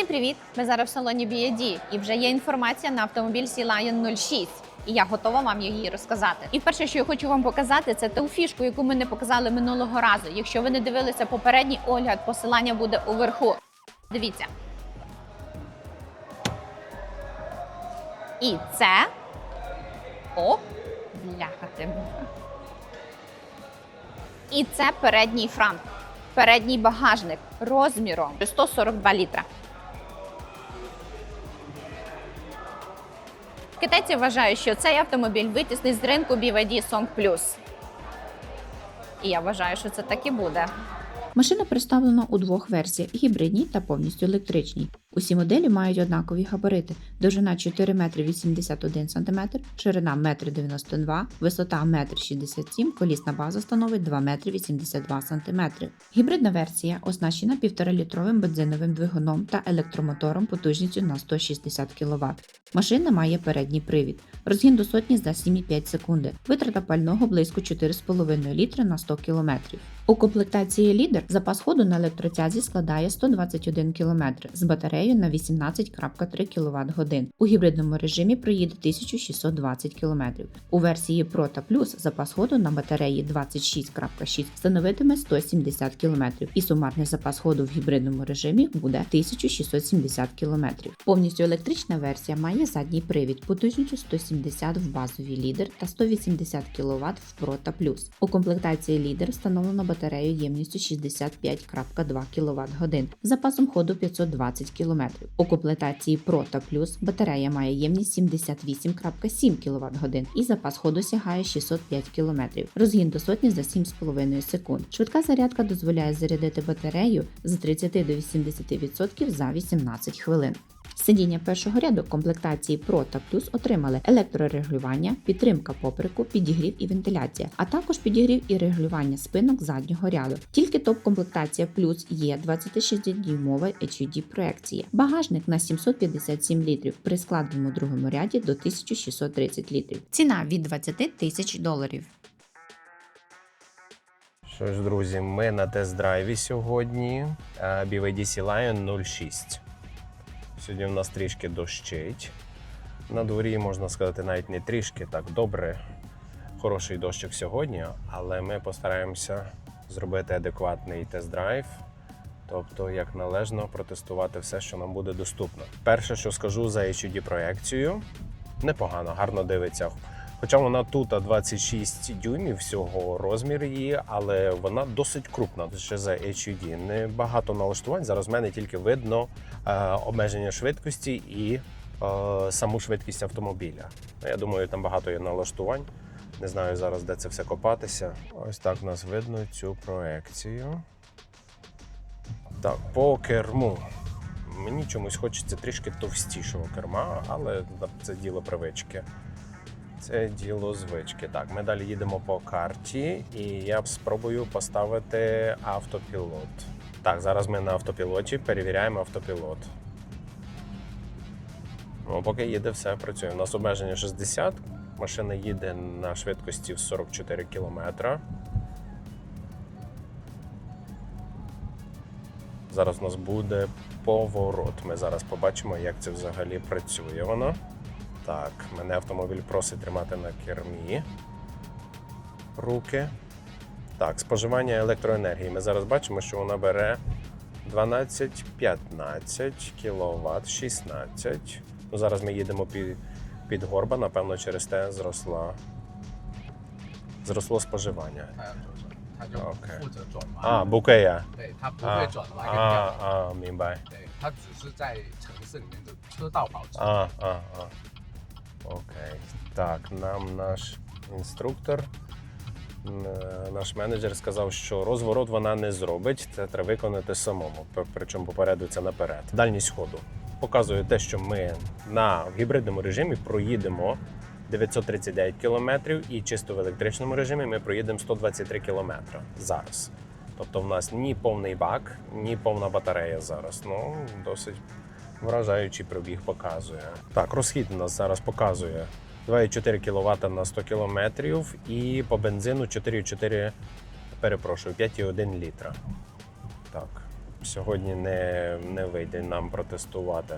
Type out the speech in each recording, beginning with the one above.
Всім привіт! Ми зараз в салоні BYD і вже є інформація на автомобіль Lion 06. І я готова вам її розказати. І перше, що я хочу вам показати, це ту фішку, яку ми не показали минулого разу. Якщо ви не дивилися попередній огляд, посилання буде уверху. Дивіться. І це. О, бляха ти. І це передній франк. Передній багажник розміром 142 літра. Китайці вважають, що цей автомобіль витіснить з ринку BYD Song Plus. І я вважаю, що це так і буде. Машина представлена у двох версіях гібридній та повністю електричній. Усі моделі мають однакові габарити: довжина 4 метри 81 см, ширина 1,92 м, висота 1,67 м, колісна база становить 2 метри 82 см. Гібридна версія оснащена 1,5-літровим бензиновим двигуном та електромотором потужністю на 160 кВт. Машина має передній привід. Розгін до сотні за 7,5 секунди. Витрата пального близько 4,5 літра на 100 км. У комплектації лідер запас ходу на електротязі складає 121 км з батареєю на 18,3 кВт годин. У гібридному режимі проїде 1620 км. У версії Pro та Plus запас ходу на батареї 26,6 становитиме 170 км, і сумарний запас ходу в гібридному режимі буде 1670 км. Повністю електрична версія має задній привід потужністю 170 в базовій лідер та 180 кВт в Pro та Plus. У комплектації лідер встановлено батарею ємністю 65,2 кВт годин запасом ходу 520 км. У комплектації Pro та Plus батарея має ємність 78,7 кВт годин і запас ходу сягає 605 км. Розгін до сотні за 7,5 секунд. Швидка зарядка дозволяє зарядити батарею з 30 до 80% за 18 хвилин. Сидіння першого ряду комплектації Pro та Plus отримали електрорегулювання, підтримка попереку, підігрів і вентиляція, а також підігрів і регулювання спинок заднього ряду. Тільки топ-комплектація Plus є 26-дюймова HUD проекція. Багажник на 757 літрів при складеному другому ряді до 1630 літрів. Ціна від 20 тисяч доларів. Що ж, друзі, ми на тест-драйві сьогодні. е, Sea Lion 06. Сьогодні в нас трішки дощить. На дворі, можна сказати, навіть не трішки, так добре. Хороший дощик сьогодні, але ми постараємося зробити адекватний тест-драйв. Тобто, як належно протестувати все, що нам буде доступно. Перше, що скажу за HUD проекцію, непогано, гарно дивиться. Хоча вона тут 26 дюймів всього розмір її, але вона досить крупна ще за HUD. Небагато налаштувань. Зараз в мене тільки видно е, обмеження швидкості і е, саму швидкість автомобіля. Ну, Я думаю, там багато є налаштувань. Не знаю зараз, де це все копатися. Ось так у нас видно цю проекцію. Так, по керму. Мені чомусь хочеться трішки товстішого керма, але це діло привички. Це діло звички. Так, ми далі їдемо по карті, і я спробую поставити автопілот. Так, зараз ми на автопілоті перевіряємо автопілот. Ну, поки їде, все працює. У нас обмеження 60, машина їде на швидкості в 44 км. Зараз у нас буде поворот. Ми зараз побачимо, як це взагалі працює воно. Так, мене автомобіль просить тримати на кермі. Руки. Так, споживання електроенергії. Ми зараз бачимо, що вона бере 12, 15 кВт, 16. Ну, Зараз ми їдемо під під горба, напевно, через те зросла. Зросло споживання. Okay. А, букея. А, а, а, а, а, а, Окей. Так, нам наш інструктор, е, наш менеджер сказав, що розворот вона не зробить. Це треба виконати самому. Причому попереду це наперед. Дальність ходу показує те, що ми на гібридному режимі проїдемо 939 кілометрів, і чисто в електричному режимі ми проїдемо 123 кілометри зараз. Тобто в нас ні повний бак, ні повна батарея зараз. Ну, досить вражаючий пробіг показує. Так, розхід у нас зараз показує 2,4 кВт на 100 км і по бензину 4,4, перепрошую, 5,1 літра. Так, Сьогодні не, не вийде нам протестувати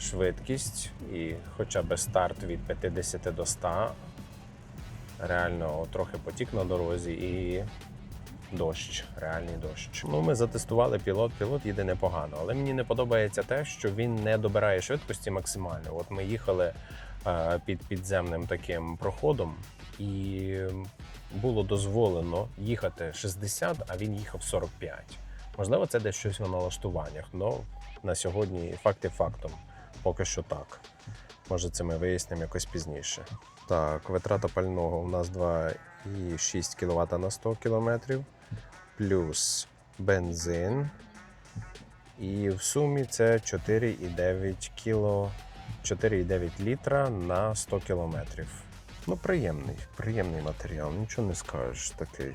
швидкість, і хоча б старт від 50 до 100, реально трохи потік на дорозі і дощ, реальний дощ. Ну, ми затестували пілот. Пілот їде непогано, але мені не подобається те, що він не добирає швидкості максимально. От ми їхали е, під підземним таким проходом, і було дозволено їхати 60, а він їхав 45. Можливо, це десь щось у налаштуваннях, але на сьогодні факти фактом. Поки що так. Може, це ми вияснимо якось пізніше. Так, витрата пального у нас 2,6 кВт на 100 км, плюс бензин. І в сумі це 4,9 кіло, 4,9 літра на 100 км. Ну, приємний, приємний матеріал, нічого не скажеш такий.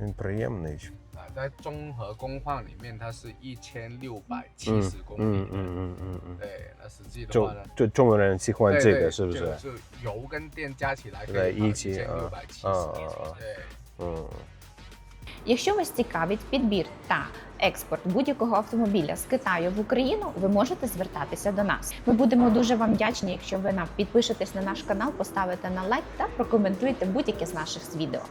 Він приємний. 啊，在综合工况里面，它是一千六百七 Mm, 十公里。 mm, mm, mm, mm, mm. 对，那实际的就话呢，就中国人喜欢对对这个，是不？就是就油跟电加起来可在以跑一起千六百七啊十啊啊。对。 Mm. Якщо вас цікавить підбір та експорт будь-якого автомобіля з Китаю в Україну, ви можете звертатися до нас. Ми будемо дуже вам вдячні, якщо ви нам підпишетесь на наш канал, поставите на лайк та прокоментуєте будь-яке з наших відео.